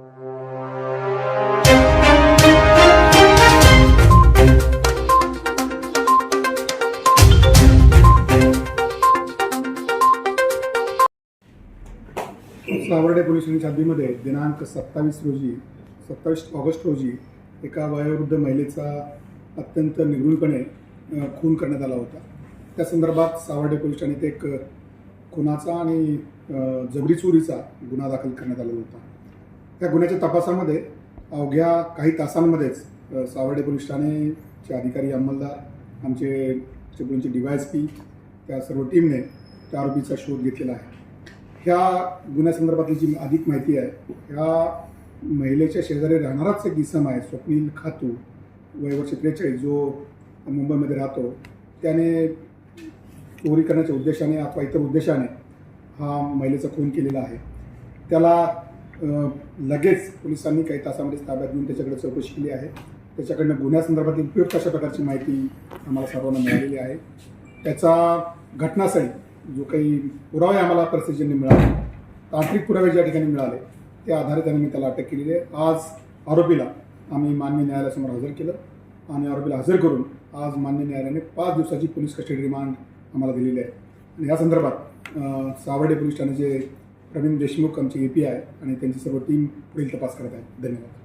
Sawarde police station छाबीमध्ये दिनांक सत्तावीस रोजी सत्तावीस ऑगस्ट रोजी एका वयोवृद्ध महिलेचा अत्यंत निगुणपणे खून करण्यात आला होता. त्या संदर्भात सावर्डे पोलीस ते एक खुनाचा आणि जबरी चोरीचा गुन्हा दाखल करण्यात आला होता. या गुन्ह्याच्या तपासामध्ये अवघ्या काही तासांमध्येच सावर्डे पोलीस ठाणेचे अधिकारी अंमलदार आमचे चिपळूणचे डी वाय एस पी त्या सर्व टीमने त्या आरोपीचा शोध घेतलेला आहे. ह्या गुन्ह्यासंदर्भातली जी अधिक माहिती आहे ह्या महिलेच्या शेजारी राहणाराच एक इसम आहे स्वप्नील खातू. वयवर्ष त्रेचाळीस जो मुंबईमध्ये राहतो. त्याने चोरी करण्याच्या उद्देशाने अथवा इतर उद्देशाने हा महिलेचा खून केलेला आहे. त्याला लगेच पोलिसांनी काही तासामध्ये ताब्यात घेऊन त्याच्याकडे चौकशी केली आहे. त्याच्याकडनं गुन्ह्यासंदर्भातील उपयुक्त अशा प्रकारची माहिती आम्हाला सर्वांना मिळालेली आहे. त्याचा घटनासहित जो काही पुरावे आम्हाला परिस्थितीने मिळाले तांत्रिक पुरावे ज्या ठिकाणी मिळाले त्या आधारे त्याने मी त्याला अटक केलेली आहे. आज आरोपीला आम्ही मान्य न्यायालयासमोर हजर केलं आणि आरोपीला हजर करून आज मान्य न्यायालयाने पाच दिवसाची पोलीस कस्टडी रिमांड आम्हाला दिलेली आहे. आणि या संदर्भात सावर्डे पोलीस ठाण्याचे प्रवीण देशमुख आमचे ए पी आय आणि त्यांची सर्व टीम पुढील तपास करत आहे धन्यवाद.